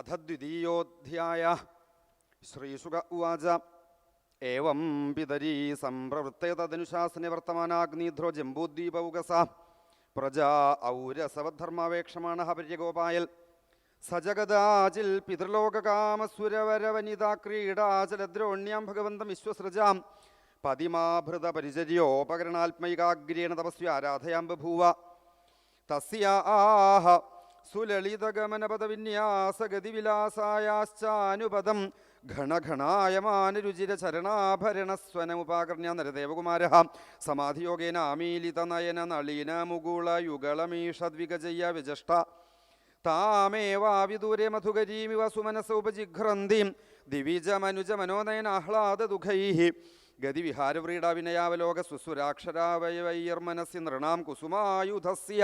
അഥ ദ്വിതീയോധ്യായ ശ്രീസുഖ ഉവാച ഏവം പിതരീ സംപ്രവൃത്തേ തദനുശാസനെ വർത്തമാനാഗ്നിധ്രോ ജംബൂദ്വീപൗകസ പ്രജാ ഔരസവധർമാവേക്ഷമാണ പര്യഗോപായൽ। സജഗദാചിൽ പിതൃലോകകാമസുരവരവനിതാ ക്രീഡാചലദ്രോണ്യാം ഭഗവന്തം വിശ്വസൃജാം। പതിമാഭൃത പരിചര്യോപകരണാത്മൈകാഗ്രേണ തപസ്വി ആരാധയാം ബഭൂവ। തസ്യാഹ സുലളിതഗമനപദവിന്യാസഗതിവിലാസായാശ്ചാനുപദം ഘണഘണായമാനുരുചിര ചരണാഭരണസ്വനമുപാകർണ്യ നരദേവകുമാര. സമാധിയോഗേന ആമീലിതനയന നളീന മുകുള യുഗളമീഷദ്വിഗജയ്യ വിജഷ്ട. താമേവാവിദൂരെ മധുകരീമിവ സുമനസ ഉപജിഘ്രന്തിം. ദിവിജമനുജ മനോനയനാഹ്ലാദദുഃഖൈ ഗതിവിഹാരവ്രീഡാവിനയാവലോക സുസുരാക്ഷരാവയവൈർമനസി നൃണാം കുസുമായുധസ്യ.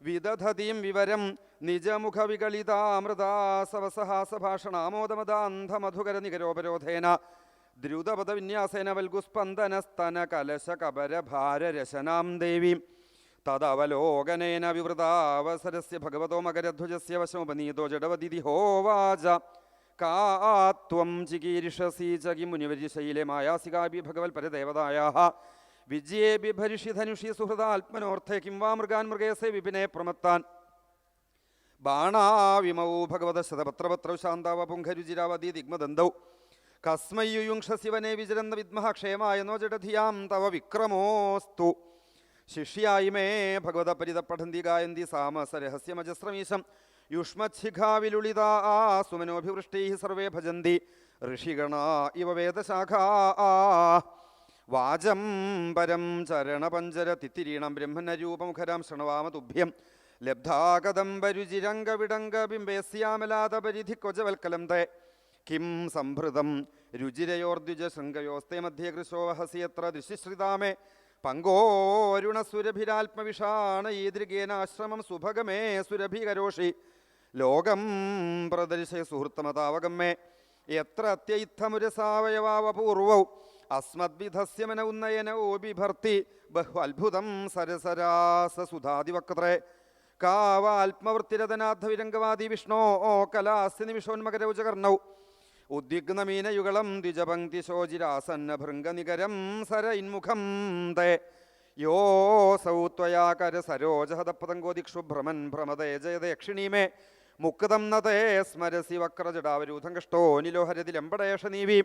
വിദധതീം വിവരം നിജമുഖവികളിതാമൃതാസവസഹാസഭാഷണാമോദമദാന്ധമധുകര നികരോപരോധേന ദ്രുതപദവിന്യാസേന വൽഗുസ്പന്ദനസ്തന കലശ കബരഭാരരശനാം ദേവീം തദവലോകനേന വിവൃതാവസരസ്യ ഭഗവതോ മകരധ്വജസ്യ വശമുപനീതോ ജഡവതിഥി ഹോവാച കാ ത്വം ചികീരിഷസി ച കിം മുനിവരിശൈലെ മായാസികാഭി ഭഗവൽ പരദേവതായാ വിജയേ ബിഭരിഷി ധനുഷി സുഹൃദാത്മനോർത്ഥേ കിം വാ മൃഗാൻ മൃഗേസേ വിപിനെ പ്രമത്താൻ. ബാണാവിമൗ ഭഗവത ശതപത്രപത്രൗ ശാന്താവ പുംഖരുചിരാവതി ദിഗ്മദന്തൗ. കസ്മയുയുംക്ഷ ശിവനെ വിചരന്ന വിദ്മഹ ക്ഷേമായ നോ ജഡധിയാം തവ വിക്രമോസ്തു. ശിഷ്യായി മേ ഭഗവത പരിത പഠന്തി ഗായന്തി സാമസ രഹസ്യമജസ്രമീശം യുഷ്മച്ഛിഖാവിലുളിതാ സുമനോഭിവൃഷ്ടൈ സർവേ ഭജന്തി. ഋഷിഗണ ഇവ വേദശാഖാ. വാചം പരം ചരണപഞ്ചര തിത്തിരീണം ബ്രഹ്മണരൂപമുഖരാം ശൃണവാമ തുഭ്യം ലബ്ധാകദംബരുചിരംഗവിടംഗബിംബേസ്യാമലാതപരിധി കൊജവൽക്കലം തേ. കിം സംഭൃതം രുചിരയോർദ്വിജ ശൃംഗയോസ്തേ മധ്യേ കൃശോ വഹസി യത്ര ദൃശിശ്രിതാമേ പങ്കോരുണസുരഭിരാത്മവിഷാണ ഈദൃഗേനാശ്രമം സുഭഗമേ സുരഭികരോഷി. ലോകം പ്രദർശയ സുഹൃത്തമതാവഗമേ എത്ര അത്യൈത്തമുരസാവയവാവപൂർവൗ അസ്മദ്വിധസ്യ ഉന്നയന ഉന്നയനോ ബിഭർത്തി ബഹു അത്ഭുതം സരസരാസ സുധാതിവക്ത്രേ കാവാത്മവൃത്തിരതനാഥവിരംഗവാദി വിഷ്ണോ ഓ കലാസ്യ നിമിഷോന്മകരൗചകർണൗ. ഉദ്വിഗ്നമീനയുഗളം ദ്വിജപങ്ക്തി ശോചിരാസന്ന ഭൃംഗനികരം സര ഇന്മുഖം തേ യോസൗ ത്വയാ കര സരോജഹതപതങ്കോദിക്ഷു ഭ്രമൻ ഭ്രമതേ ജയദക്ഷിണീമേ. മുക്തം നതേ സ്മരസി വക്രജടാവരൂധം കഷ്ടോ നിലോഹരതി ലംബടേഷ നീവി.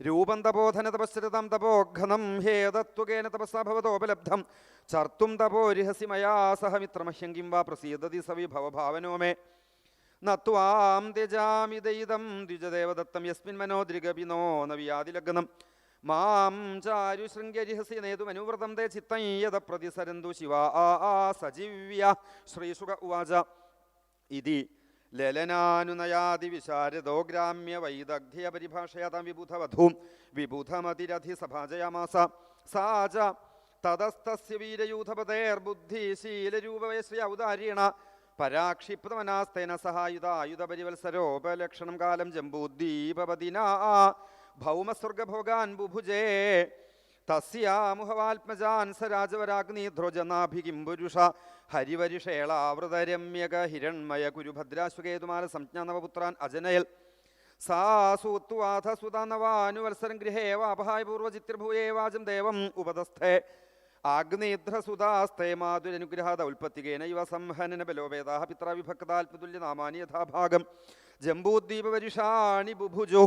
രൂപം തപോധന തപശ്ചരിതം തപോഘനം ഹേതത്വകേന തപസ്സാഭവതോപലബ്ധം ചർത്തും തപോരിഹസി മയാ സഹ മിത്രമഹ്യം കിം വാ പ്രസീദതി സവിഭവഭാവനോ മേ. നത്വാം ത്യജാമി ദൈതം ദ്വിജദേവദത്തം യസ്മിൻ മനോദ്രിഗപിനോ നവ്യാതിലഗ്നം. മാം ചാരു ശൃംഗരിഹസി നേതുമനുവ്രതം തേ ചിത്തം യത പ്രതിസരന്തു ശിവ ആ സജീവ്യ. ശ്രീശുക ഉവാച. ഇതി ലലനാനുനയാതി വിശാരദോ ഗ്രാമ്യ വൈദഗ്ധ്യ പരിഭാഷയാതാം വിബുധവധൂം. വിബുധമതിരധി സഭാജയാമാസ. സാ ച തതസ്തസ്യ വീരയൂഥപതേർബുദ്ധിശീലരൂപവേ ഔദാര്യേണ. പരാക്ഷിപ്തമനാസ്തേന സഹായുധ ആയുധപരിവത്സരോപലക്ഷണം കാലം ജംബൂദ്ദീപതിന ഭൗമസ്വർഗഭോഗാൻ ബുഭുജേ. തസ്യാമുഹവാത്മജാൻ സ രാജവരാഗ്നിധ്രുജനാഭികിം പുരുഷ ഹരിവരിഷേളാവൃതരമ്യക ഹിരൺമയ കുരുഭദ്രാശ്വകേതുമാല സംജ്ഞാനവപുത്രാൻ അജനയൽ സാ സൂത്വാഥ സുതാനവാനുവത്സരം ഗൃഹേ വാപഹായ പൂർവചിത്രഭൂയേ വാചം ദേവം ഉപതസ്ഥേ ആഗ്നേധ്രസുതാസ്തേ മാതുരനുഗ്രഹാത ഉൽപ്പത്തികേന ഇവ സംഹനന ബലോപേതാ പിത്രാവിഭക്താത്മതുല്യനാമാനി യഥാഭാഗം ജംബൂദ്വീപവരിഷാണി ബുഭുജു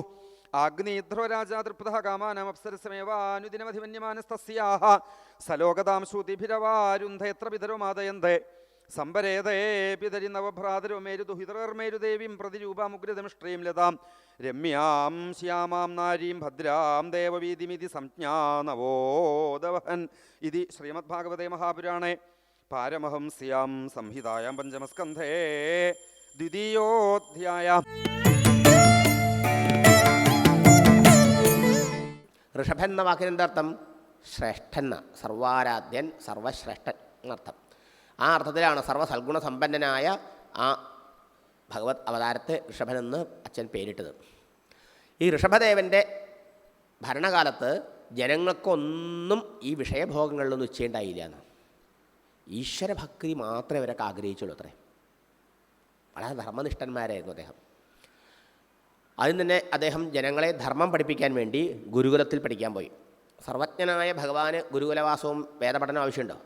ആഗ്നേധ്രവരാജാ തൃപ്തഃ കാമാനമപ്സരസമേവാനുദിനമധിമന്യമാനസ്തസ്യാഹ സലോകതാം ശ്രുതിഭിരവാരുന്ധേത്ര പിതരോ മാതയന്തേ? സംബരേതേ പിതരി നവഭ്രാതരോ മേരുദുഹിതർമേരുദേവീം പ്രതിരൂപാമുഗ്രതമിഷ്ട്രീം ലതാം. രമ്യാം ശ്യാമാം നാരീം ഭദ്രാം ദേവവീതിമിതി സംജ്ഞാനവോദവഹൻ ഇതി ശ്രീമദ്ഭാഗവതേ മഹാപുരാണേ. പാരമഹംസ്യാം സംഹിതായാം പഞ്ചമസ്കന്ധേ. ദ്വിതീയോധ്യായ. ഋഷഭൻ എന്ന വാക്കിന്റെ അർത്ഥം ശ്രേഷ്ഠൻ സർവാരാധ്യൻ സർവശ്രേഷ്ഠൻ എന്നർത്ഥം. ആ അർത്ഥത്തിലാണ് സർവസൽഗുണ സമ്പന്നനായ ആ ഭഗവത് അവതാരത്തെ ഋഷഭനെന്ന് അച്ഛൻ പേരിട്ടത്. ഈ ഋഷഭദേവന്റെ ഭരണകാലത്ത് ജനങ്ങൾക്കൊന്നും ഈ വിഷയഭോഗങ്ങളിലൊന്നും ഉച്ചയുണ്ടായില്ല എന്ന്. ഈശ്വരഭക്തി മാത്രമേ അവരൊക്കെ ആഗ്രഹിച്ചുള്ളൂ അത്രേ. വളരെ ധർമ്മനിഷ്ഠന്മാരായിരുന്നു അദ്ദേഹം. ആദ്യം തന്നെ അദ്ദേഹം ജനങ്ങളെ ധർമ്മം പഠിപ്പിക്കാൻ വേണ്ടി ഗുരുകുലത്തിൽ പഠിക്കാൻ പോയി. സർവജ്ഞനായ ഭഗവാന് ഗുരുകുലവാസവും വേദപഠനം ആവശ്യമുണ്ടോ?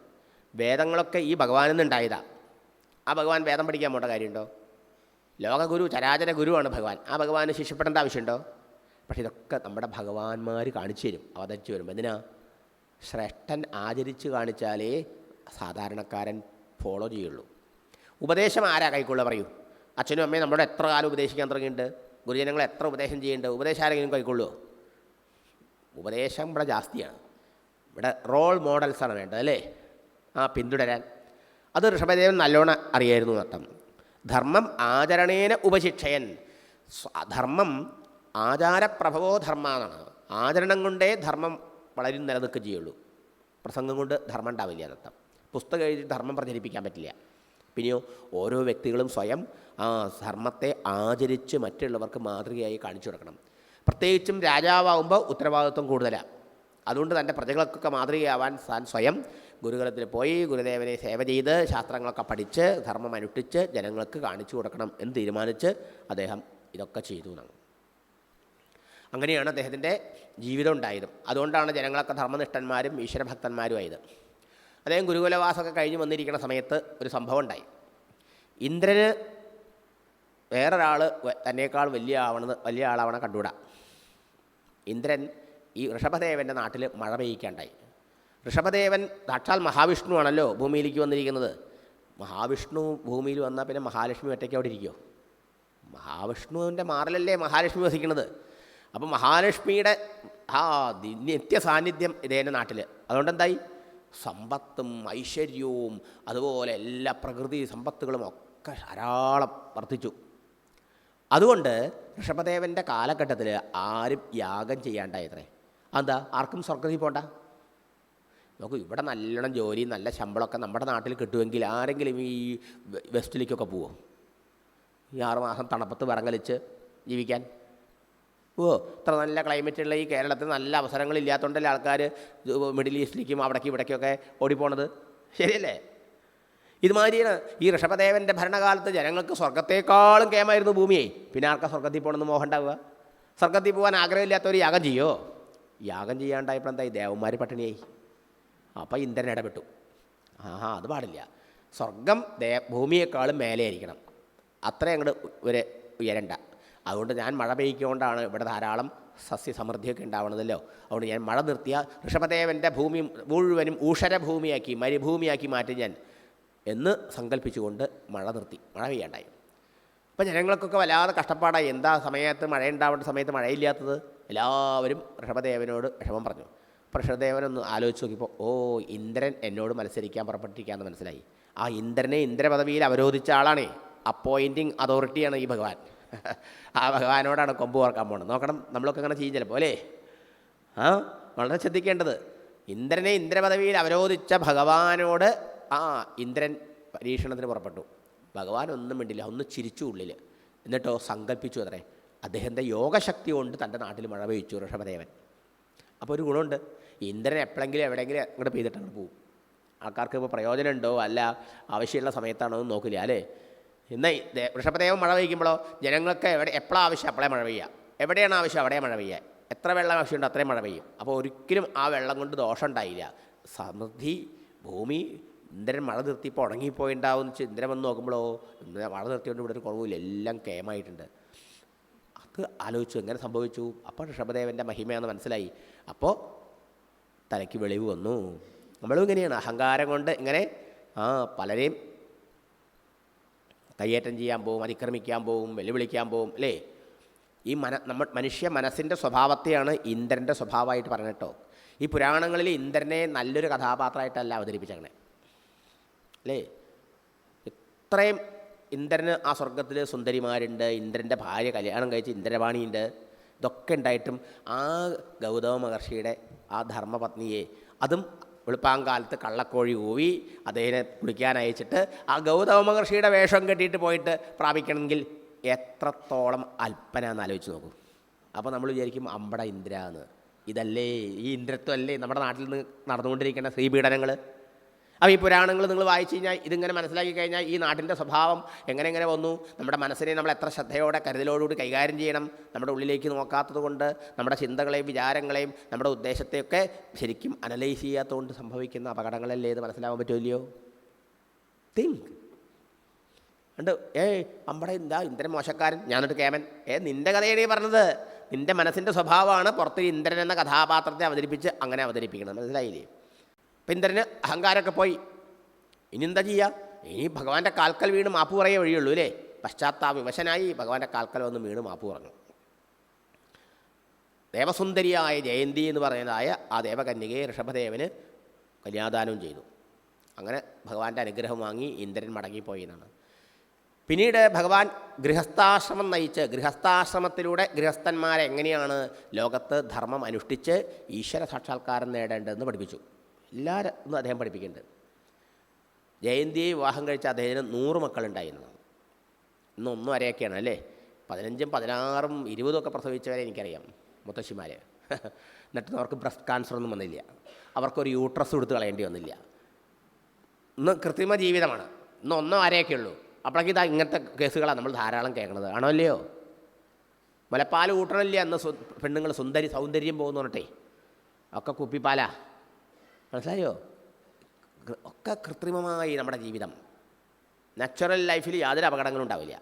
വേദങ്ങളൊക്കെ ഈ ഭഗവാനിൽ നിന്നുണ്ടായതാണ് ആ ഭഗവാൻ വേദം പഠിക്കാൻ പോകേണ്ട കാര്യമുണ്ടോ? ലോകഗുരു ചരാചര ഗുരുവാണ് ഭഗവാൻ. ആ ഭഗവാന് ശിക്ഷപ്പെടേണ്ട ആവശ്യമുണ്ടോ? പക്ഷേ ഇതൊക്കെ നമ്മുടെ ഭഗവാന്മാർ കാണിച്ചു തരും. അവതരിച്ചു വരും എന്തിനാ? ശ്രേഷ്ഠൻ ആചരിച്ച് കാണിച്ചാലേ സാധാരണക്കാരൻ ഫോളോ ചെയ്യുള്ളൂ. ഉപദേശം ആരാ കൈക്കൊള്ളുക പറയൂ. അച്ഛനും അമ്മയും നമ്മളോട് എത്ര കാലം ഉപദേശിക്കാൻ തുടങ്ങിയിട്ടുണ്ട്? ഗുരുജനങ്ങൾ എത്ര ഉപദേശം ചെയ്യേണ്ടത് ഉപദേശം ആരെങ്കിലും കൈക്കൊള്ളുമോ ഉപദേശം ഇവിടെ ജാസ്തിയാണ്. ഇവിടെ റോൾ മോഡൽസാണ് വേണ്ടത് അല്ലേ? ആ പിന്തുടരാൻ. അത് ഋഷഭദേവൻ നല്ലോണം അറിയായിരുന്നു നട്ടം ധർമ്മം ആചരണേന ഉപശിക്ഷയൻ. ധർമ്മം ആചാരപ്രഭവോ ധർമ്മ എന്നാണ് ആചരണം കൊണ്ടേ ധർമ്മം വളരെ നിലനിൽക്കുകയും ചെയ്യുള്ളൂ പ്രസംഗം കൊണ്ട് ധർമ്മം ഉണ്ടാവില്ല എന്നർത്ഥം. പുസ്തകം എഴുതി ധർമ്മം പ്രചരിപ്പിക്കാൻ പറ്റില്ല. പിന്നെയോ ഓരോ വ്യക്തികളും സ്വയം ആ ധർമ്മത്തെ ആചരിച്ച് മറ്റുള്ളവർക്ക് മാതൃകയായി കാണിച്ചു കൊടുക്കണം. പ്രത്യേകിച്ചും രാജാവാകുമ്പോൾ ഉത്തരവാദിത്വം കൂടുതലാണ് അതുകൊണ്ട് തന്റെ പ്രജകൾക്കൊക്കെ മാതൃകയാവാൻ താൻ സ്വയം ഗുരുകുലത്തിൽ പോയി ഗുരുദേവനെ സേവ ചെയ്ത് ശാസ്ത്രങ്ങളൊക്കെ പഠിച്ച് ധർമ്മം അനുഷ്ഠിച്ച് ജനങ്ങൾക്ക് കാണിച്ചു കൊടുക്കണം എന്ന് തീരുമാനിച്ച് അദ്ദേഹം ഇതൊക്കെ ചെയ്തു എന്നാണ്. അങ്ങനെയാണ് അദ്ദേഹത്തിന്റെ ജീവിതം ഉണ്ടായത്. അതുകൊണ്ടാണ് ജനങ്ങളൊക്കെ ധർമ്മനിഷ്ഠന്മാരും ഈശ്വരഭക്തന്മാരും ആയത് അദ്ദേഹം ഗുരുകുലവാസമൊക്കെ കഴിഞ്ഞ് വന്നിരിക്കുന്ന സമയത്ത് ഒരു സംഭവം ഉണ്ടായി. ഇന്ദ്രന് വേറൊരാൾ തന്നേക്കാൾ വലിയ ആവണത് വലിയ ആളാവണ കണ്ടുകൂടാ. ഇന്ദ്രൻ ഈ ഋഷഭദേവന്റെ നാട്ടിൽ മഴ പെയ്യിക്കാണ്ടായി. ഋഷഭദേവൻ സാക്ഷാൽ മഹാവിഷ്ണു ആണല്ലോ ഭൂമിയിലേക്ക് വന്നിരിക്കുന്നത്. മഹാവിഷ്ണു ഭൂമിയിൽ വന്നാൽ പിന്നെ മഹാലക്ഷ്മി ഒറ്റയ്ക്ക് അവിടെ ഇരിക്കുമോ മഹാവിഷ്ണുവിന്റെ മാറലല്ലേ മഹാലക്ഷ്മി വസിക്കുന്നത്. അപ്പോൾ മഹാലക്ഷ്മിയുടെ ആ നിത്യ സാന്നിധ്യം ഇതേന്റെ നാട്ടിൽ അതുകൊണ്ട് എന്തായി സമ്പത്തും ഐശ്വര്യവും അതുപോലെ എല്ലാ പ്രകൃതി സമ്പത്തുകളും ഒക്കെ ധാരാളം വർദ്ധിച്ചു. അതുകൊണ്ട് ഋഷഭദേവന്റെ കാലഘട്ടത്തിൽ ആരും യാഗം ചെയ്യാണ്ടായത്രേ. എന്താ ആർക്കും സ്വർഗത്തിൽ പോണ്ട? നോക്കൂ ഇവിടെ നല്ലോണം ജോലി നല്ല ശമ്പളമൊക്കെ നമ്മുടെ നാട്ടിൽ കിട്ടുമെങ്കിൽ ആരെങ്കിലും ഈ വെസ്റ്റിലേക്കൊക്കെ പോവും? ഈ ആറുമാസം തണുപ്പത്ത് വിറങ്ങലിച്ച് ജീവിക്കാൻ? ഓ ഇത്ര നല്ല ക്ലൈമറ്റുള്ള ഈ കേരളത്തിൽ നല്ല അവസരങ്ങളില്ലാത്തതുകൊണ്ടല്ലേ ആൾക്കാർ മിഡിൽ ഈസ്റ്റിലേക്കും അവിടേക്കും ഇവിടേക്കൊക്കെ ഓടിപ്പോണത്? ശരിയല്ലേ? ഇതുമാതിരിയാണ് ഈ ഋഷഭദേവന്റെ ഭരണകാലത്ത് ജനങ്ങൾക്ക് സ്വർഗത്തേക്കാളും കേമായിരുന്നു ഭൂമിയെ. പിന്നെ ആർക്കാ സ്വർഗത്തിൽ പോകണമെന്ന് മോഹം ഉണ്ടാവുക? സ്വർഗത്തിൽ പോകാൻ ആഗ്രഹമില്ലാത്തവർ യാഗം ചെയ്യോ? യാഗം ചെയ്യാണ്ടായപ്പോൾ എന്തായി? ദേവന്മാർ പട്ടിണിയായി. അപ്പോൾ ഇന്ദ്രൻ ഇടപെട്ടു. ആഹാ അത് പാടില്ല. സ്വർഗം ദേ ഭൂമിയേക്കാളും മേലെയായിരിക്കണം. അത്രയും അത്ര അങ്ങോട്ട് ഒരു ഉയരണ്ട. അതുകൊണ്ട് ഞാൻ മഴ പെയ്യിക്കൊണ്ടാണ് ഇവിടെ ധാരാളം സസ്യസമൃദ്ധിയൊക്കെ ഉണ്ടാവണതല്ലോ. അതുകൊണ്ട് ഞാൻ മഴ നിർത്തിയ ഋഷഭദേവന്റെ ഭൂമി മുഴുവനും ഊഷരഭൂമിയാക്കി മരുഭൂമിയാക്കി മാറ്റി ഞാൻ എന്ന് സങ്കല്പിച്ചുകൊണ്ട് മഴ നിർത്തി. മഴ പെയ്യാണ്ടായി. അപ്പം ജനങ്ങൾക്കൊക്കെ വല്ലാതെ കഷ്ടപ്പാടായി. എന്താ സമയത്ത് മഴ ഉണ്ടാവേണ്ട സമയത്ത് മഴയില്ലാത്തത് എല്ലാവരും ഋഷഭദേവനോട് വിഷമം പറഞ്ഞു. ഋഷഭദേവനൊന്ന് ആലോചിച്ച് നോക്കിയപ്പോൾ ഓ ഇന്ദ്രൻ എന്നോട് മത്സരിക്കാൻ പുറപ്പെട്ടിരിക്കാമെന്ന് മനസ്സിലായി. ആ ഇന്ദ്രനെ ഇന്ദ്രപദവിയിൽ അവരോധിച്ച ആളാണേ അപ്പോയിന്റിങ് അതോറിറ്റിയാണ് ഈ ഭഗവാൻ. ആ ഭഗവാനോടാണ് കൊമ്പ് ഓർക്കാൻ പോകുന്നത് നോക്കണം നമ്മളൊക്കെ അങ്ങനെ ചെയ്യും ചിലപ്പോൾ അല്ലേ? ആ വളരെ ശ്രദ്ധിക്കേണ്ടത്. ഇന്ദ്രനെ ഇന്ദ്രപദവിയിൽ അവരോധിച്ച ഭഗവാനോട് ആ ഇന്ദ്രൻ പരീക്ഷണത്തിന് പുറപ്പെട്ടു. ഭഗവാൻ ഒന്നും മിണ്ടില്ല ഒന്ന് ചിരിച്ചു ഉള്ളിൽ എന്നിട്ടോ സങ്കല്പിച്ചു അത്രേ. അദ്ദേഹത്തിന്റെ യോഗശക്തി കൊണ്ട് തന്റെ നാട്ടിൽ മഴ പെയ്ച്ചു ഋഷഭദേവൻ. അപ്പോൾ ഒരു ഗുണമുണ്ട്. ഇന്ദ്രൻ എപ്പോഴെങ്കിലും എവിടെയെങ്കിലും അങ്ങോട്ട് പെയ്തിട്ട് പോകും ആൾക്കാർക്ക് ഇപ്പോൾ പ്രയോജനമുണ്ടോ? അല്ല ആവശ്യമുള്ള സമയത്താണോ എന്ന് നോക്കില്ല അല്ലേ? എന്നാൽ ഋഷഭദേവൻ മഴ പെയ്യുമ്പോഴോ ജനങ്ങൾക്ക് എവിടെ എപ്പോഴാണ് ആവശ്യം അപ്പോഴേ മഴ പെയ്യുക എവിടെയാണ് ആവശ്യം അവിടെ മഴ പെയ്യുക എത്ര വെള്ളം ആവശ്യമുണ്ടോ അത്രയും മഴ പെയ്യും. അപ്പോൾ ഒരിക്കലും ആ വെള്ളം കൊണ്ട് ദോഷം ഉണ്ടായില്ല. സമൃദ്ധി ഭൂമി ഇന്ദ്രൻ മഴ നിർത്തിയപ്പോൾ ഉണങ്ങിപ്പോയിണ്ടാവും എന്ന് വെച്ചാൽ ഇന്ദ്രൻ വന്ന് നോക്കുമ്പോഴോ മഴ നിർത്തിയോണ്ട് ഇവിടെ ഒരു കുറവില്ല. എല്ലാം കേമായിട്ടുണ്ട്. അത് ആലോചിച്ചു. എങ്ങനെ സംഭവിച്ചു? അപ്പോൾ ഋഷഭദേവന്റെ മഹിമയാണെന്ന് മനസ്സിലായി. അപ്പോൾ തലയ്ക്ക് വെളിവ് വന്നു. നമ്മളും ഇങ്ങനെയാണ്. അഹങ്കാരം കൊണ്ട് ഇങ്ങനെ ആ പലരെയും കയ്യേറ്റം ചെയ്യാൻ പോവും അതിക്രമിക്കാൻ പോവും വെല്ലുവിളിക്കാൻ പോവും അല്ലേ? ഈ മന നമ്മൾ മനുഷ്യ മനസ്സിന്റെ സ്വഭാവത്തെയാണ് ഇന്ദ്രന്റെ സ്വഭാവമായിട്ട് പറഞ്ഞിട്ടോ ഈ പുരാണങ്ങളിൽ ഇന്ദ്രനെ നല്ലൊരു കഥാപാത്രമായിട്ടല്ല അവതരിപ്പിച്ചങ്ങനെ അല്ലേ? ഇത്രയും ഇന്ദ്രന് ആ സ്വർഗത്തിൽ സുന്ദരിമാരുണ്ട് ഇന്ദ്രന്റെ ഭാര്യ കല്യാണം കഴിച്ച് ഇന്ദ്രവാണിയുണ്ട് ഇതൊക്കെ ഉണ്ടായിട്ടും ആ ഗൗതമ മഹർഷിയുടെ ആ ധർമ്മപത്നിയെ അതും വെളുപ്പാങ്കാലത്ത് കള്ളക്കോഴി കൂവി അദ്ദേഹം കുളിക്കാൻ അയച്ചിട്ട് ആ ഗൗതമ മഹർഷിയുടെ വേഷം കെട്ടിയിട്ട് പോയിട്ട് പ്രാപിക്കണമെങ്കിൽ എത്രത്തോളം അല്പനാന്ന് ആലോചിച്ച് നോക്കും. അപ്പോൾ നമ്മൾ വിചാരിക്കും അമ്പട ഇന്ദ്ര എന്ന് ഇതല്ലേ ഈ ഇന്ദ്രത്വം അല്ലേ നമ്മുടെ നാട്ടിൽ നിന്ന് നടന്നുകൊണ്ടിരിക്കുന്ന ശ്രീപീഡനങ്ങൾ അപ്പോൾ ഈ പുരാണങ്ങൾ നിങ്ങൾ വായിച്ചു കഴിഞ്ഞാൽ ഇതിങ്ങനെ മനസ്സിലാക്കി കഴിഞ്ഞാൽ ഈ നാട്ടിന്റെ സ്വഭാവം എങ്ങനെ എങ്ങനെ വന്നു? നമ്മുടെ മനസ്സിനെ നമ്മൾ എത്ര ശ്രദ്ധയോടെ കരുതലോടുകൂടി കൈകാര്യം ചെയ്യണം? നമ്മുടെ ഉള്ളിലേക്ക് നോക്കാത്തത് കൊണ്ട് നമ്മുടെ ചിന്തകളെയും വിചാരങ്ങളെയും നമ്മുടെ ഉദ്ദേശത്തെയൊക്കെ ശരിക്കും അനലൈസ് ചെയ്യാത്തതുകൊണ്ട് സംഭവിക്കുന്ന അപകടങ്ങളല്ലേ ഇത് മനസ്സിലാവാൻ പറ്റുമല്ലയോ തിങ്ക് ഉണ്ട് ഏയ് നമ്മുടെ എന്താ ഇന്ദ്രൻ മോശക്കാരൻ? ഞാനൊരു കേമൻ. ഏ നിന്റെ കഥയാണ് ഈ പറഞ്ഞത്. നിന്റെ മനസ്സിന്റെ സ്വഭാവമാണ് പുറത്ത് ഇന്ദ്രൻ എന്ന കഥാപാത്രത്തെ അവതരിപ്പിച്ച് അങ്ങനെ അവതരിപ്പിക്കണം മനസ്സിലായില്ലേ? അപ്പം ഇന്ദ്രന് അഹങ്കാരമൊക്കെ പോയി. ഇനി എന്താ ചെയ്യുക ഇനി ഭഗവാന്റെ കാൽക്കൽ വീണ് മാപ്പ് പറയേ വഴിയുള്ളൂ അല്ലേ? പശ്ചാത്താപ വിവശനായി ഭഗവാന്റെ കാൽക്കൽ വന്ന് വീണ് മാപ്പ് പറഞ്ഞു. ദേവസുന്ദരിയായ ജയന്തി എന്ന് പറയുന്നതായ ആ ദേവകന്യകയെ ഋഷഭദേവന് കന്യാദാനം ചെയ്തു. അങ്ങനെ ഭഗവാന്റെ അനുഗ്രഹം വാങ്ങി ഇന്ദ്രൻ മടങ്ങിപ്പോയി എന്നാണ്. പിന്നീട് ഭഗവാൻ ഗൃഹസ്ഥാശ്രമം നയിച്ച് ഗൃഹസ്ഥാശ്രമത്തിലൂടെ ഗൃഹസ്ഥന്മാരെങ്ങനെയാണ് ലോകത്ത് ധർമ്മം അനുഷ്ഠിച്ച് ഈശ്വര സാക്ഷാത്കാരം നേടേണ്ടതെന്ന് പഠിപ്പിച്ചു. എല്ലാവരും അദ്ദേഹം പഠിപ്പിക്കുന്നുണ്ട്. ജയന്തിയെ വിവാഹം കഴിച്ച അദ്ദേഹത്തിന് നൂറ് മക്കളുണ്ടായിരുന്നു. ഇന്ന് ഒന്നും അരയൊക്കെയാണ് അല്ലേ? പതിനഞ്ചും പതിനാറും ഇരുപതും ഒക്കെ പ്രസവിച്ചവരെ എനിക്കറിയാം മുത്തശ്ശിമാരെ. എന്നിട്ടും അവർക്ക് ബ്രസ്റ്റ് കാൻസർ ഒന്നും വന്നില്ല. അവർക്കൊരു യൂട്രസ് കൊടുത്ത് കളയേണ്ടി വന്നില്ല. ഇന്ന് കൃത്രിമ ജീവിതമാണ്. ഇന്ന് ഒന്നോ ആരെയൊക്കെ ഉള്ളൂ. അപ്പോഴേക്കും ഇതാ ഇങ്ങനത്തെ കേസുകളാണ് നമ്മൾ ധാരാളം കേൾക്കുന്നത്. ആണോ അല്ലയോ മുലപ്പാൽ കൂട്ടണില്ല അന്ന് സു പെണ്ണുങ്ങൾ സുന്ദരി സൗന്ദര്യം പോകുന്നു പറഞ്ഞിട്ടേ. ഒക്കെ കുപ്പിപ്പാലാ. മനസ്സിലായോ? ഒക്കെ കൃത്രിമമായി നമ്മുടെ ജീവിതം. നാച്ചുറൽ ലൈഫിൽ യാതൊരു അപകടങ്ങളും ഉണ്ടാവില്ല.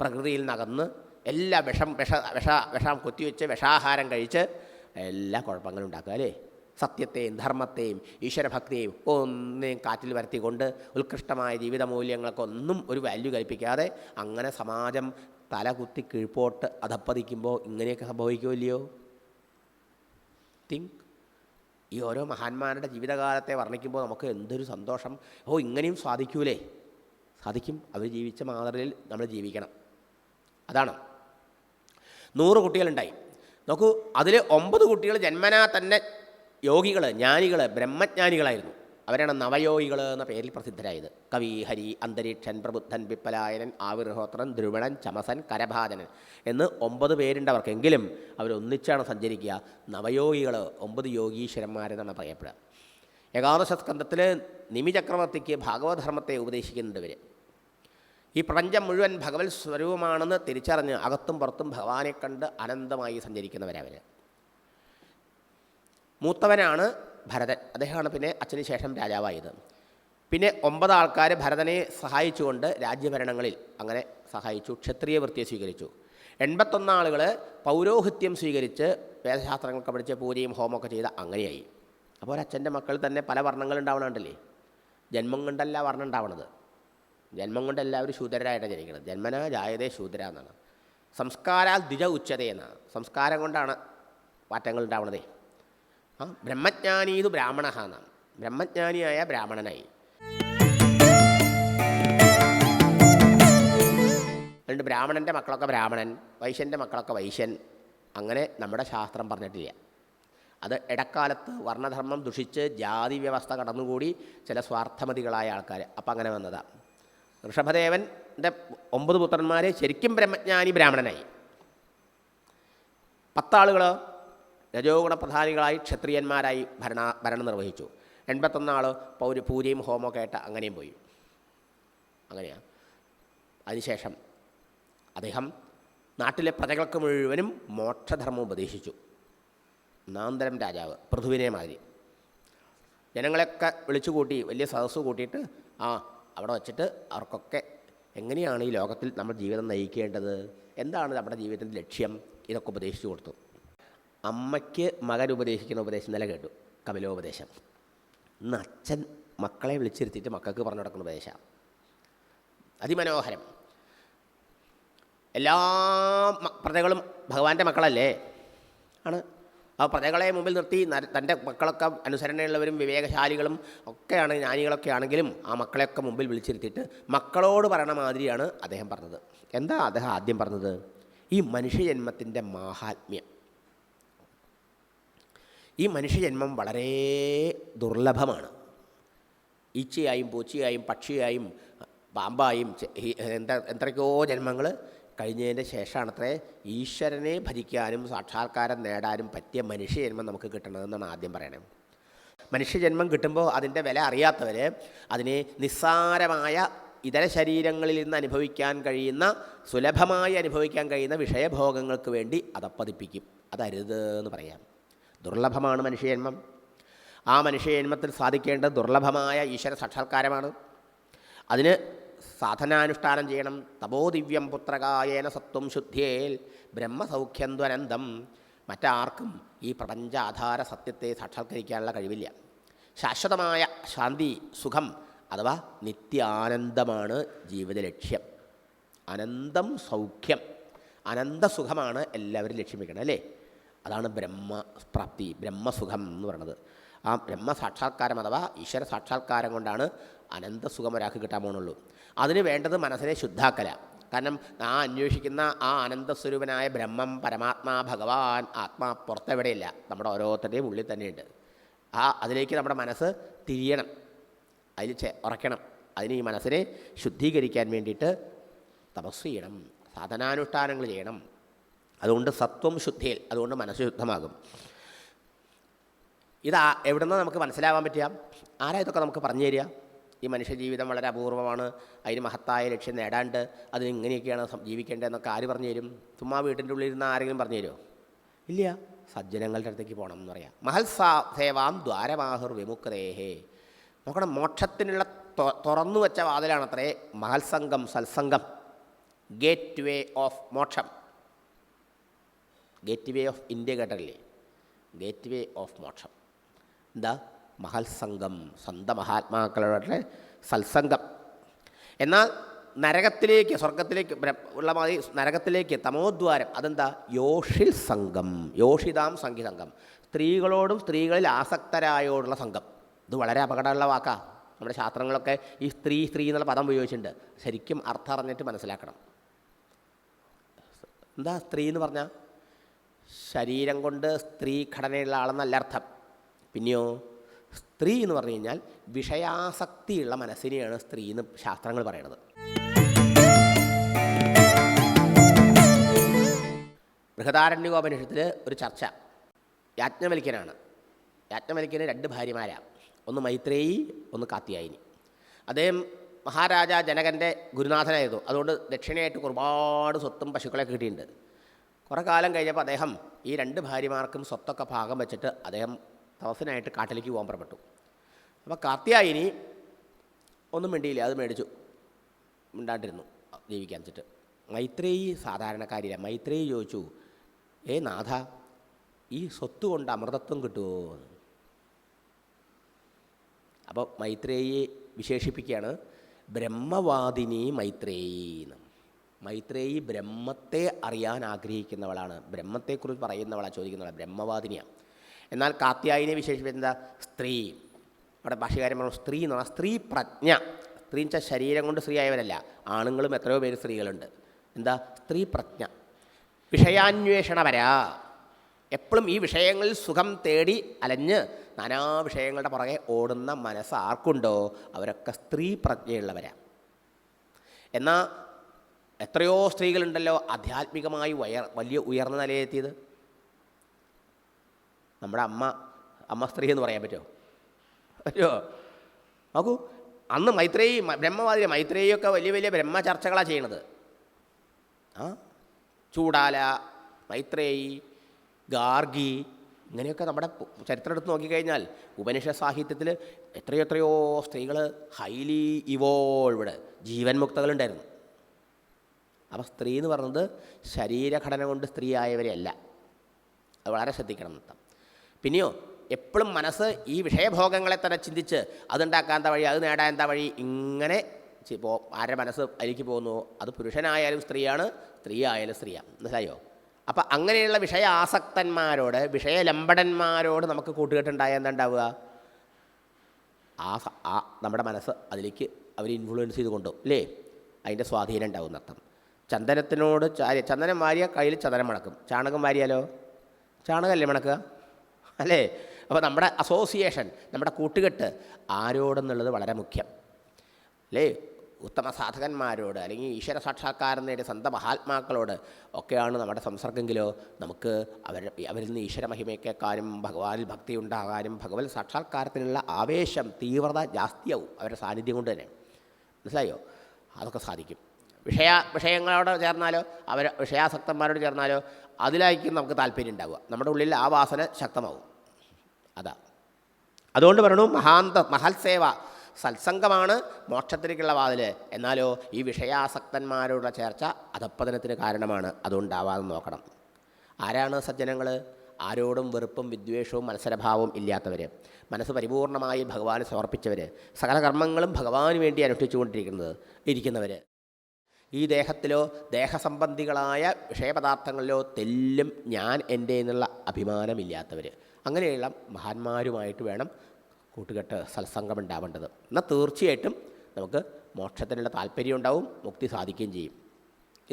പ്രകൃതിയിൽ നകന്ന് എല്ലാ വിഷം വിഷ വിഷ വിഷം കുത്തിവെച്ച് വിഷാഹാരം കഴിച്ച് എല്ലാ കുഴപ്പങ്ങളും ഉണ്ടാക്കുക അല്ലേ? സത്യത്തെയും ധർമ്മത്തെയും ഈശ്വരഭക്തിയെയും ഒന്നേയും കാറ്റിൽ വരുത്തിക്കൊണ്ട് ഉത്കൃഷ്ടമായ ജീവിത മൂല്യങ്ങൾക്ക് ഒന്നും ഒരു വാല്യൂ കൽപ്പിക്കാതെ അങ്ങനെ സമാജം തലകുത്തി കീഴ്പോട്ട് അധപ്പതിക്കുമ്പോൾ ഇങ്ങനെയൊക്കെ സംഭവിക്കുമല്ലയോ തിങ്ക് ഈ ഓരോ മഹാന്മാരുടെ ജീവിതകാലത്തെ വർണിക്കുമ്പോൾ നമുക്ക് എന്തൊരു സന്തോഷം. ഓ ഇങ്ങനെയും സാധിക്കൂലേ? സാധിക്കും. അവർ ജീവിച്ച മാതൃകയിൽ നമ്മൾ ജീവിക്കണം. അതാണ്. നൂറ് കുട്ടികളുണ്ടായി. നോക്കൂ അതിൽ ഒമ്പത് കുട്ടികൾ ജന്മനാ തന്നെ യോഗികൾ ജ്ഞാനികൾ ബ്രഹ്മജ്ഞാനികളായിരുന്നു. അവരാണ് നവയോഗികൾ എന്ന പേരിൽ പ്രസിദ്ധരായത്. കവി ഹരി അന്തരീക്ഷൻ പ്രബുദ്ധൻ പിപ്പലായനൻ ആവിർഹോത്രൻ ധ്രുവണൻ ചമസൻ കരഭാജനൻ എന്ന് ഒമ്പത് പേരുണ്ട് അവർക്കെങ്കിലും അവരൊന്നിച്ചാണ് സഞ്ചരിക്കുക. നവയോഗികൾ ഒമ്പത് യോഗീശ്വരന്മാരെന്നാണ് പറയപ്പെടുക. ഏകാദശ സ്കന്ധത്തിൽ നിമി ചക്രവർത്തിക്ക് ഭാഗവധർമ്മത്തെ ഉപദേശിക്കുന്നുണ്ട് ഇവർ ഈ പ്രപഞ്ചം മുഴുവൻ ഭഗവത് സ്വരൂപമാണെന്ന് തിരിച്ചറിഞ്ഞ് അകത്തും പുറത്തും ഭഗവാനെ കണ്ട് അനന്തമായി സഞ്ചരിക്കുന്നവരവർ മൂത്തവനാണ് ഭരതൻ അദ്ദേഹമാണ് പിന്നെ അച്ഛന് ശേഷം രാജാവായത്. പിന്നെ ഒമ്പത് ആൾക്കാർ ഭരതനെ സഹായിച്ചുകൊണ്ട് രാജ്യഭരണങ്ങളിൽ അങ്ങനെ സഹായിച്ചു ക്ഷത്രിയ വൃത്തിയെ സ്വീകരിച്ചു. എൺപത്തൊന്ന് ആളുകൾ പൗരോഹിത്യം സ്വീകരിച്ച് വേദശാസ്ത്രങ്ങളൊക്കെ പഠിച്ച് പൂജയും ഹോമമൊക്കെ ചെയ്ത് അങ്ങനെയായി. അപ്പോൾ ഒരച്ഛന്റെ മക്കൾ തന്നെ പല വർണങ്ങൾ ഉണ്ടാവണുണ്ടല്ലേ? ജന്മം കൊണ്ടല്ല വർണം ഉണ്ടാവണത്. ജന്മം കൊണ്ട് എല്ലാവരും ശൂദ്രരായിട്ടാണ് ജനിക്കുന്നത് ജന്മന ജായതേ ശൂദ്ര എന്നാണ്. സംസ്കാരാൽ ദ്വിജ ഉച്ചതയെന്നാണ് സംസ്കാരം കൊണ്ടാണ് മാറ്റങ്ങൾ ഉണ്ടാവണതേ. ആ ഇത് ബ്രാഹ്മണ എന്നാണ്. ബ്രഹ്മജ്ഞാനിയായ ബ്രാഹ്മണനായി. അതുകൊണ്ട് ബ്രാഹ്മണന്റെ മക്കളൊക്കെ ബ്രാഹ്മണൻ വൈശ്യന്റെ മക്കളൊക്കെ വൈശ്യൻ. അങ്ങനെ നമ്മുടെ ശാസ്ത്രം പറഞ്ഞിട്ടില്ല. അത് ഇടക്കാലത്ത് വർണധർമ്മം ദുഷിച്ച് ജാതി വ്യവസ്ഥ കടന്നുകൂടി ചില സ്വാർത്ഥമതികളായ ആൾക്കാർ അപ്പം അങ്ങനെ വന്നതാണ് ഋഷഭദേവന്റെ ഒമ്പത് പുത്രന്മാരെ ശരിക്കും ബ്രഹ്മജ്ഞാനി ബ്രാഹ്മണനായി. പത്താളുകളോ രജോഗുണ പ്രധാനികളായി ക്ഷത്രിയന്മാരായി ഭരണ ഭരണം നിർവഹിച്ചു. എൺപത്തൊന്നാൾ പൗര പൂജയും ഹോമമൊക്കെ ആയിട്ട് അങ്ങനെയും പോയി. അങ്ങനെയാണ് അതിനുശേഷം അദ്ദേഹം നാട്ടിലെ പ്രജകൾക്ക് മുഴുവനും മോക്ഷധർമ്മം ഉപദേശിച്ചു. നാന്തരം രാജാവ് പൃഥുവിനെ മാതിരി. ജനങ്ങളെയൊക്കെ വിളിച്ചു കൂട്ടി വലിയ സദസ്സ് കൂട്ടിയിട്ട് ആ അവിടെ വച്ചിട്ട് അവർക്കൊക്കെ എങ്ങനെയാണ് ഈ ലോകത്തിൽ നമ്മൾ ജീവിതം നയിക്കേണ്ടത്? എന്താണ് നമ്മുടെ ജീവിതത്തിന്റെ ലക്ഷ്യം? ഇതൊക്കെ ഉപദേശിച്ചു കൊടുത്തു. അമ്മയ്ക്ക് മകൻ ഉപദേശിക്കുന്ന ഉപദേശം നില കേട്ടു. കപിലോപദേശം. ഇന്ന് അച്ഛൻ മക്കളെ വിളിച്ചിരുത്തിയിട്ട് മക്കൾക്ക് പറഞ്ഞു കൊടുക്കുന്ന ഉപദേശം. അതിമനോഹരം. എല്ലാ പ്രജകളും ഭഗവാന്റെ മക്കളല്ലേ? ആണ്. ആ പ്രജകളെ മുമ്പിൽ നിർത്തി തന്റെ മക്കളൊക്കെ അനുസരണയുള്ളവരും വിവേകശാലികളും ഒക്കെയാണ് ജ്ഞാനികളൊക്കെ ആണെങ്കിലും ആ മക്കളെയൊക്കെ മുമ്പിൽ വിളിച്ചിരുത്തിയിട്ട് മക്കളോട് പറയണ മാതിരിയാണ് അദ്ദേഹം പറഞ്ഞത്. എന്താ അദ്ദേഹം ആദ്യം പറഞ്ഞത്? ഈ മനുഷ്യജന്മത്തിന്റെ മാഹാത്മ്യം. ഈ മനുഷ്യജന്മം വളരെ ദുർലഭമാണ്. ഈച്ചയായും പൂച്ചയായും പക്ഷിയായും പാമ്പായും എന്താ എത്രയ്ക്കോ ജന്മങ്ങൾ കഴിഞ്ഞതിന്റെ ശേഷമാണത്രേ ഈശ്വരനെ ഭജിക്കാനും സാക്ഷാത്കാരം നേടാനും പറ്റിയ മനുഷ്യജന്മം നമുക്ക് കിട്ടണതെന്നാണ് ആദ്യം പറയണത്. മനുഷ്യജന്മം കിട്ടുമ്പോൾ അതിന്റെ വില അറിയാത്തവർ അതിനെ നിസ്സാരമായ ഇതര ശരീരങ്ങളിൽ നിന്ന് അനുഭവിക്കാൻ കഴിയുന്ന സുലഭമായി അനുഭവിക്കാൻ കഴിയുന്ന വിഷയഭോഗങ്ങൾക്ക് വേണ്ടി അതപ്പതിപ്പിക്കും. അതരുത് എന്ന് പറയാം. ദുർലഭമാണ് മനുഷ്യജന്മം ആ മനുഷ്യജന്മത്തിൽ സാധിക്കേണ്ട ദുർലഭമായ ഈശ്വര സാക്ഷാത്കാരമാണ്. അതിന് സാധനാനുഷ്ഠാനം ചെയ്യണം. തപോദിവ്യം പുത്രകായേന സത്വം ശുദ്ധിയേൽ ബ്രഹ്മസൗഖ്യം ദ്വനന്തം മറ്റാർക്കും ഈ പ്രപഞ്ചാധാര സത്യത്തെ സാക്ഷാത്കരിക്കാനുള്ള കഴിവില്ല. ശാശ്വതമായ ശാന്തി സുഖം അഥവാ നിത്യാനന്ദമാണ് ജീവിത ലക്ഷ്യം അനന്തം സൗഖ്യം അനന്തസുഖമാണ് എല്ലാവരും ലക്ഷ്യം അല്ലേ? അതാണ് ബ്രഹ്മപ്രാപ്തി ബ്രഹ്മസുഖം എന്ന് പറയുന്നത്. ആ ബ്രഹ്മ സാക്ഷാത്കാരം അഥവാ ഈശ്വര സാക്ഷാത്കാരം കൊണ്ടാണ് അനന്തസുഖം ഒരാൾക്ക് കിട്ടാൻ പോകുന്നുള്ളൂ. അതിന് വേണ്ടത് മനസ്സിനെ ശുദ്ധാക്കല. കാരണം ആ അന്വേഷിക്കുന്ന ആ അനന്തസ്വരൂപനായ ബ്രഹ്മം പരമാത്മാ ഭഗവാൻ ആത്മാ പുറത്തെവിടെയില്ല. നമ്മുടെ ഓരോരുത്തരുടെയും ഉള്ളിൽ തന്നെയുണ്ട്. ആ അതിലേക്ക് നമ്മുടെ മനസ്സ് തിരിയണം. അതിൽ ചെ ഉറയ്ക്കണം. അതിന് ഈ മനസ്സിനെ ശുദ്ധീകരിക്കാൻ വേണ്ടിയിട്ട് തപസ് ചെയ്യണം. സാധനാനുഷ്ഠാനങ്ങൾ ചെയ്യണം. അതുകൊണ്ട് സത്വം ശുദ്ധിയിൽ അതുകൊണ്ട് മനസ്സ് ശുദ്ധമാകും. ഇതാ എവിടെ നിന്ന് നമുക്ക് മനസ്സിലാവാൻ പറ്റുക? ആരാ ഇതൊക്കെ നമുക്ക് പറഞ്ഞു തരിക? ഈ മനുഷ്യജീവിതം വളരെ അപൂർവമാണ്. അതിന് മഹത്തായ ലക്ഷ്യം നേടാണ്ട് അതിന് ഇങ്ങനെയൊക്കെയാണ് ജീവിക്കേണ്ടതെന്നൊക്കെ ആര് പറഞ്ഞു തരും? ചുമ്മാ വീട്ടിന്റെ ഉള്ളിൽ ഇരുന്ന് ആരെങ്കിലും പറഞ്ഞു തരുമോ? ഇല്ല. സജ്ജനങ്ങളുടെ അടുത്തേക്ക് പോകണം എന്ന് പറയാം. മഹൽ സേവാം ദ്വാരമാഹുർ വിമുക്തേഹേ. നോക്കണം മോക്ഷത്തിനുള്ള തുറന്നു വെച്ച വാതിലാണത്രേ മഹൽസംഗം സത്സംഗം gateway of moksham. Gateway of India കേട്ടല്ലേ gateway of moksham. എന്താ? മഹത്സംഗം സ്വന്തം മഹാത്മാക്കളുടെ സത്സംഗം. എന്നാൽ നരകത്തിലേക്ക് സ്വർഗത്തിലേക്ക് ഉള്ള മാതിരി നരകത്തിലേക്ക് തമോദ്വാരം. അതെന്താ? യോഷിൽ സംഘം. യോഷിതാം സംഖ്യ സംഘം. സ്ത്രീകളോടും സ്ത്രീകളിൽ ആസക്തരായോടുള്ള സംഘം. ഇത് വളരെ അപകടമുള്ള വാക്കാ. നമ്മുടെ ശാസ്ത്രങ്ങളൊക്കെ ഈ സ്ത്രീ സ്ത്രീ എന്നുള്ള പദം ഉപയോഗിച്ചിട്ടുണ്ട്. ശരിക്കും അർത്ഥം അറിഞ്ഞിട്ട് മനസ്സിലാക്കണം. എന്താ സ്ത്രീ എന്ന് പറഞ്ഞാൽ ശരീരം കൊണ്ട് സ്ത്രീ ഘടനയുള്ള ആളെന്നല്ല അർത്ഥം. പിന്നെയോ സ്ത്രീ എന്ന് പറഞ്ഞു കഴിഞ്ഞാൽ വിഷയാസക്തിയുള്ള മനസ്സിനെയാണ് സ്ത്രീ എന്ന് ശാസ്ത്രങ്ങൾ പറയണത്. ബൃഹദാരണ്യകോപനിഷത്തിൽ ഒരു ചർച്ച. യാജ്ഞവൽക്കനാണ് യാജ്ഞവൽക്കന് രണ്ട് ഭാര്യമാരാണ് ഒന്ന് മൈത്രേയി ഒന്ന് കാത്തിയായിനി അദ്ദേഹം മഹാരാജ ജനകന്റെ ഗുരുനാഥനായിരുന്നു. അതുകൊണ്ട് ദക്ഷിണയായിട്ട് ഒരുപാട് സ്വത്തും പശുക്കളെ കിട്ടിയിട്ടുണ്ട്. കുറേ കാലം കഴിഞ്ഞപ്പോൾ അദ്ദേഹം ഈ രണ്ട് ഭാര്യമാർക്കും സ്വത്തൊക്കെ ഭാഗം വെച്ചിട്ട് അദ്ദേഹം തപസ്സിനായിട്ട് കാട്ടിലേക്ക് പോകാൻ പുറപ്പെട്ടു. അപ്പോൾ കാത്യായിനി ഒന്നും മിണ്ടിയില്ല അത് മേടിച്ചു. മിണ്ടാണ്ടിരുന്നു ജീവിക്കാൻ വെച്ചിട്ട്. മൈത്രേയി സാധാരണക്കാരില്ല. മൈത്രേയി ചോദിച്ചു ഏ നാഥ ഈ സ്വത്ത് കൊണ്ട് അമൃതത്വം കിട്ടുമോ അപ്പോൾ മൈത്രേയെ വിശേഷിപ്പിക്കുകയാണ് ബ്രഹ്മവാദിനി മൈത്രേയി എന്ന്. മൈത്രേയി ബ്രഹ്മത്തെ അറിയാൻ ആഗ്രഹിക്കുന്നവളാണ്. ബ്രഹ്മത്തെക്കുറിച്ച് പറയുന്നവളാണ് ചോദിക്കുന്നവളാണ് ബ്രഹ്മവാദിനിയാണ് എന്നാൽ കാത്യായനെ വിശേഷിപ്പിക്കുന്നത് എന്താ സ്ത്രീ. അവിടെ ഭാഷകാരൻ പറഞ്ഞു സ്ത്രീ എന്ന് പറഞ്ഞാൽ സ്ത്രീ പ്രജ്ഞ. സ്ത്രീ വെച്ചാൽ ശരീരം കൊണ്ട് സ്ത്രീ ആയവരല്ല. ആണുങ്ങളും എത്രയോ പേര് സ്ത്രീകളുണ്ട്. എന്താ? സ്ത്രീ പ്രജ്ഞ. വിഷയാന്വേഷണപരാ എപ്പോഴും ഈ വിഷയങ്ങളിൽ സുഖം തേടി അലഞ്ഞ് നാനാ വിഷയങ്ങളുടെ പുറകെ ഓടുന്ന മനസ്സ് ആർക്കുണ്ടോ? അവരൊക്കെ സ്ത്രീ പ്രജ്ഞയുള്ളവരാ. എന്നാൽ എത്രയോ സ്ത്രീകളുണ്ടല്ലോ ആധ്യാത്മികമായി വയർ വലിയ ഉയർന്ന നിലയിലെത്തിയത്. നമ്മുടെ അമ്മ അമ്മ സ്ത്രീ എന്ന് പറയാൻ പറ്റുമോ? പറ്റുമോ നോക്കൂ അന്ന് മൈത്രേയി ബ്രഹ്മവാദി മൈത്രേയിയൊക്കെ വലിയ വലിയ ബ്രഹ്മ ചർച്ചകളാണ് ചെയ്യണത്. ആ ചൂടാല മൈത്രേയി ഗാർഗി ഇങ്ങനെയൊക്കെ നമ്മുടെ ചരിത്രം എടുത്ത് നോക്കിക്കഴിഞ്ഞാൽ ഉപനിഷ സാഹിത്യത്തിൽ എത്രയോ എത്രയോ സ്ത്രീകൾ ഹൈലി ഇവോൾവ്ഡ് ജീവൻ മുക്തകളുണ്ടായിരുന്നു അപ്പോൾ സ്ത്രീ എന്ന് പറയുന്നത് ശരീരഘടന കൊണ്ട് സ്ത്രീ ആയവരെയല്ല അത് വളരെ ശ്രദ്ധിക്കണം എന്നർത്ഥം പിന്നെയോ എപ്പോഴും മനസ്സ് ഈ വിഷയഭോഗങ്ങളെ തന്നെ ചിന്തിച്ച് അതുണ്ടാക്കാൻ എന്താ വഴി അത് നേടാൻ എന്താ വഴി ഇങ്ങനെ ഇപ്പോൾ ആരുടെ മനസ്സ് അരിക്ക് പോകുന്നു അത് പുരുഷനായാലും സ്ത്രീയാണ് സ്ത്രീ ആയാലും സ്ത്രീയാണ് മനസ്സിലായോ? അപ്പം അങ്ങനെയുള്ള വിഷയ ആസക്തന്മാരോട് വിഷയലംബടന്മാരോട് നമുക്ക് കൂട്ടുകെട്ടുണ്ടായ എന്താ ഉണ്ടാവുക? ആ ആ നമ്മുടെ മനസ്സ് അതിലേക്ക് അവർ ഇൻഫ്ലുവൻസ് ചെയ്ത് കൊണ്ടുപോകും അല്ലേ അതിന്റെ സ്വാധീനം ഉണ്ടാവും എന്നർത്ഥം ചന്ദനത്തിനോട് ചാരി ചന്ദനം വാരിയ കയ്യിൽ ചന്ദനം മണക്കും. ചാണകം വാരിയാലോ? ചാണകമല്ലേ മണക്കുക? അല്ലേ? അപ്പോൾ നമ്മുടെ അസോസിയേഷൻ നമ്മുടെ കൂട്ടുകെട്ട് ആരോടെന്നുള്ളത് വളരെ മുഖ്യം. അല്ലേ? ഉത്തമ സാധകന്മാരോട് അല്ലെങ്കിൽ ഈശ്വര സാക്ഷാത്കാരം നേടിയ സന്ത മഹാത്മാക്കളോട് ഒക്കെയാണ് നമ്മുടെ സംസർഗമെങ്കിലോ നമുക്ക് അവർ അവരിൽ നിന്ന് ഈശ്വര മഹിമയ്ക്കേക്കാനും ഭഗവാനിൽ ഭക്തി ഉണ്ടാകാനും ഭഗവത് സാക്ഷാത്കാരത്തിനുള്ള ആവേശം തീവ്രത ജാസ്തിയാവും. അവരുടെ സാന്നിധ്യം കൊണ്ട് തന്നെ. മനസ്സിലായോ? അതൊക്കെ സാധിക്കും. വിഷയ വിഷയങ്ങളോട് ചേർന്നാലോ അവർ വിഷയാസക്തന്മാരോട് ചേർന്നാലോ അതിലായിരിക്കും നമുക്ക് താല്പര്യം ഉണ്ടാവുക. നമ്മുടെ ഉള്ളിൽ ആ വാസന ശക്തമാവും. അതാ. അതുകൊണ്ട് പറയണു മഹാന്ത മഹത്സേവ സത്സംഗമാണ് മോക്ഷത്തിലേക്കുള്ള വാതിൽ എന്നാലോ ഈ വിഷയാസക്തന്മാരോടുള്ള ചേർച്ച അധപ്പതനത്തിന് കാരണമാണ്. അതുകൊണ്ടാവാതെ നോക്കണം. ആരാണ് സജ്ജനങ്ങൾ ആരോടും വെറുപ്പും വിദ്വേഷവും മത്സരഭാവവും ഇല്ലാത്തവർ മനസ്സ് പരിപൂർണമായി ഭഗവാന് സമർപ്പിച്ചവർ സകല കർമ്മങ്ങളും ഭഗവാന് വേണ്ടി അനുഷ്ഠിച്ചുകൊണ്ടിരിക്കുന്നത് ഇരിക്കുന്നവർ ഈ ദേഹത്തിലോ ദേഹസംബന്ധികളായ വിഷയപദാർത്ഥങ്ങളിലോ തെല്ലും ഞാൻ എന്റെ എന്നുള്ള അഭിമാനമില്ലാത്തവർ. അങ്ങനെയുള്ള മഹാന്മാരുമായിട്ട് വേണം കൂട്ടുകെട്ട് സത്സംഗം ഉണ്ടാവേണ്ടത് എന്നാൽ തീർച്ചയായിട്ടും നമുക്ക് മോക്ഷത്തിനുള്ള താല്പര്യം ഉണ്ടാവും മുക്തി സാധിക്കുകയും ചെയ്യും.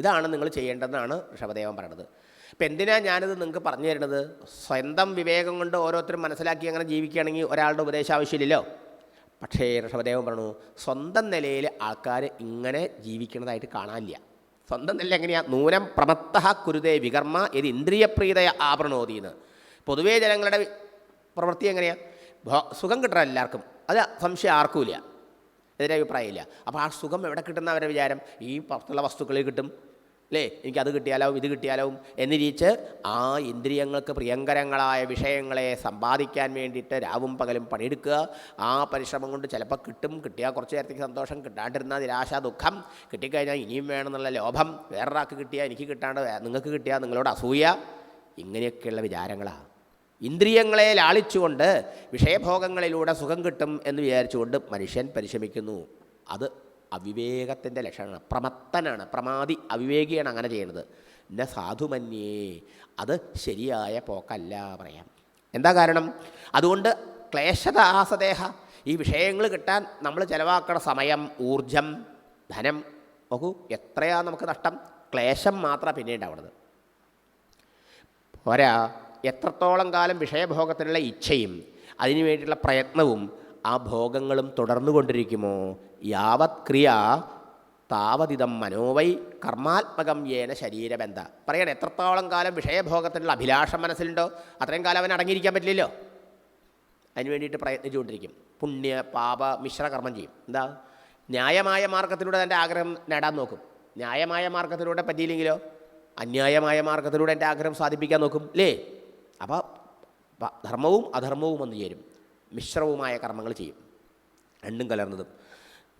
ഇതാണ് നിങ്ങൾ ചെയ്യേണ്ടതെന്നാണ് ഋഷഭദേവൻ പറയണത് ഇപ്പം എന്തിനാണ് ഞാനിത് നിങ്ങൾക്ക് പറഞ്ഞു തരുന്നത്? സ്വന്തം വിവേകം കൊണ്ട് ഓരോരുത്തരും മനസ്സിലാക്കി അങ്ങനെ ജീവിക്കുകയാണെങ്കിൽ ഒരാളുടെ ഉപദേശം ആവശ്യമില്ലല്ലോ. പക്ഷേ ഋഷഭദേവൻ പറഞ്ഞു സ്വന്തം നിലയിൽ ആൾക്കാർ ഇങ്ങനെ ജീവിക്കുന്നതായിട്ട് കാണാനില്ല. സ്വന്തം നില എങ്ങനെയാണ് നൂനം പ്രമത്ത കുരുതേ വികർമ്മ ഇത് ഇന്ദ്രിയപ്രീതയ ആവരണോതിന്ന് പൊതുവേ ജനങ്ങളുടെ പ്രവൃത്തി എങ്ങനെയാണ് സുഖം കിട്ടണം എല്ലാവർക്കും. അത് സംശയം ആർക്കുമില്ല എതിരെ അഭിപ്രായമില്ല അപ്പോൾ ആ സുഖം എവിടെ കിട്ടുന്ന അവരുടെ വിചാരം? ഈ പുറത്തുള്ള വസ്തുക്കളിൽ കിട്ടും. അല്ലേ എനിക്കത് കിട്ടിയാലാവും ഇത് കിട്ടിയാലാവും എന്നിരിച്ച് ആ ഇന്ദ്രിയങ്ങൾക്ക് പ്രിയങ്കരങ്ങളായ വിഷയങ്ങളെ സമ്പാദിക്കാൻ വേണ്ടിയിട്ട് രാവും പകലും പണിയെടുക്കുക. ആ പരിശ്രമം കൊണ്ട് ചിലപ്പോൾ കിട്ടും. കിട്ടിയാൽ കുറച്ച് നേരത്തേക്ക് സന്തോഷം. കിട്ടാണ്ടിരുന്ന നിരാശ ദുഃഖം. കിട്ടിക്കഴിഞ്ഞാൽ ഇനിയും വേണമെന്നുള്ള ലോഭം. വേറൊരാൾക്ക് കിട്ടിയാൽ എനിക്ക് കിട്ടാണ്ട് നിങ്ങൾക്ക് കിട്ടിയാൽ നിങ്ങളോട് അസൂയ. ഇങ്ങനെയൊക്കെയുള്ള വിചാരങ്ങളാണ് ഇന്ദ്രിയങ്ങളെ ലാളിച്ചുകൊണ്ട് വിഷയഭോഗങ്ങളിലൂടെ സുഖം കിട്ടും എന്ന് വിചാരിച്ചുകൊണ്ട് മനുഷ്യൻ പരിശ്രമിക്കുന്നു. അത് അവിവേകത്തിന്റെ ലക്ഷണമാണ്. പ്രമത്തനാണ്. പ്രമാതി അവിവേകിയാണ് അങ്ങനെ ചെയ്യുന്നത് എന്നെ സാധുമന്യേ അത് ശരിയായ പോക്കല്ല പറയാം. എന്താ കാരണം? അതുകൊണ്ട് ക്ലേശത ആസദേഹ ഈ വിഷയങ്ങൾ കിട്ടാൻ നമ്മൾ ചിലവാക്കണ സമയം ഊർജം ധനം നോക്കൂ എത്രയാണ് നമുക്ക് നഷ്ടം? ക്ലേശം മാത്രമാണ് പിന്നെ ഉണ്ടാവുന്നത്. പോരാ എത്രത്തോളം കാലം വിഷയഭോഗത്തിനുള്ള ഇച്ഛയും അതിനു വേണ്ടിയിട്ടുള്ള പ്രയത്നവും ആ ഭോഗങ്ങളും തുടർന്നുകൊണ്ടിരിക്കുമോ? യാവത് ക്രിയ താവതിതം മനോവൈ കർമാത്മകം ഏന ശരീരബന്ധ പറയണം എത്രത്തോളം കാലം വിഷയഭോഗത്തിനുള്ള അഭിലാഷം മനസ്സിലുണ്ടോ? അത്രയും കാലം അവൻ അടങ്ങിയിരിക്കാൻ പറ്റില്ലല്ലോ. അതിന് വേണ്ടിയിട്ട് പ്രയത്നിച്ചുകൊണ്ടിരിക്കും. പുണ്യ പാപ മിശ്രകർമ്മം ചെയ്യും. എന്താ? ന്യായമായ മാർഗത്തിലൂടെ തന്റെ ആഗ്രഹം നേടാൻ നോക്കും. ന്യായമായ മാർഗത്തിലൂടെ പറ്റിയില്ലെങ്കിലോ? അന്യായമായ മാർഗത്തിലൂടെ എന്റെ ആഗ്രഹം സാധിപ്പിക്കാൻ നോക്കും. അല്ലേ അപ്പോൾ ധർമ്മവും അധർമ്മവും വന്നു ചേരും. മിശ്രവുമായ കർമ്മങ്ങൾ ചെയ്യും. രണ്ടും കലർന്നതും.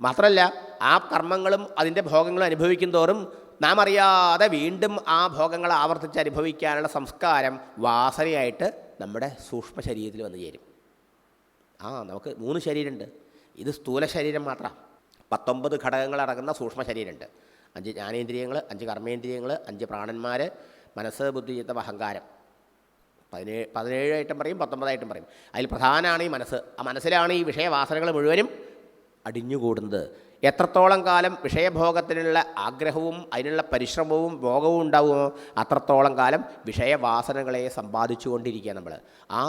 മാത്രമല്ല ആ കർമ്മങ്ങളും അതിന്റെ ഭോഗങ്ങളും അനുഭവിക്കും തോറും നാം അറിയാതെ വീണ്ടും ആ ഭോഗങ്ങൾ ആവർത്തിച്ച് അനുഭവിക്കാനുള്ള സംസ്കാരം വാസനയായിട്ട് നമ്മുടെ സൂക്ഷ്മ ശരീരത്തിൽ വന്നു ചേരും. ആ നമുക്ക് മൂന്ന് ശരീരമുണ്ട്. ഇത് സ്ഥൂല ശരീരം മാത്രമാണ് പത്തൊമ്പത് ഘടകങ്ങൾ അടങ്ങുന്ന സൂക്ഷ്മ ശരീരമുണ്ട് അഞ്ച് ജ്ഞാനേന്ദ്രിയങ്ങൾ അഞ്ച് കർമ്മേന്ദ്രിയങ്ങൾ അഞ്ച് പ്രാണന്മാർ മനസ്സ് ബുദ്ധി ചിത്തം അഹങ്കാരം. പതിനേഴ് പതിനേഴായിട്ടും പറയും പത്തൊമ്പതായിട്ടും പറയും. അതിൽ പ്രധാനമാണ് ഈ മനസ്സ്. ആ മനസ്സിലാണ് ഈ വിഷയവാസനകൾ മുഴുവനും അടിഞ്ഞുകൂടുന്നത്. എത്രത്തോളം കാലം വിഷയഭോഗത്തിനുള്ള ആഗ്രഹവും അതിനുള്ള പരിശ്രമവും ഭോഗവും ഉണ്ടാവുമോ അത്രത്തോളം കാലം വിഷയവാസനകളെ സമ്പാദിച്ചു കൊണ്ടിരിക്കുക നമ്മൾ. ആ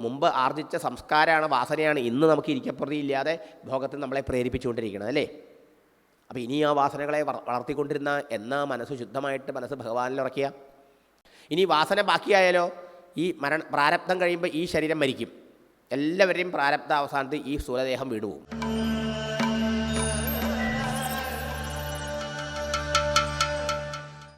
മുമ്പ് ആർജിച്ച സംസ്കാരമാണ് വാസനയാണ് ഇന്ന് നമുക്ക് ഇരിക്കപ്രതിയില്ലാതെ ഭോഗത്തിൽ നമ്മളെ പ്രേരിപ്പിച്ചുകൊണ്ടിരിക്കുന്നത് അല്ലേ? അപ്പോൾ ഇനി ആ വാസനകളെ വളർത്തിക്കൊണ്ടിരുന്ന എന്നാ മനസ്സ് ശുദ്ധമായിട്ട് മനസ്സ് ഭഗവാനിൽ ഉറക്കുക ഇനി വാസന ബാക്കിയായാലോ? ഈ മരണ പ്രാരബ്ധം കഴിയുമ്പോൾ ഈ ശരീരം മരിക്കും. എല്ലാവരെയും പ്രാരബ്ധ അവസാനത്ത് ഈ സ്ഥൂലദേഹം വീടുപോകും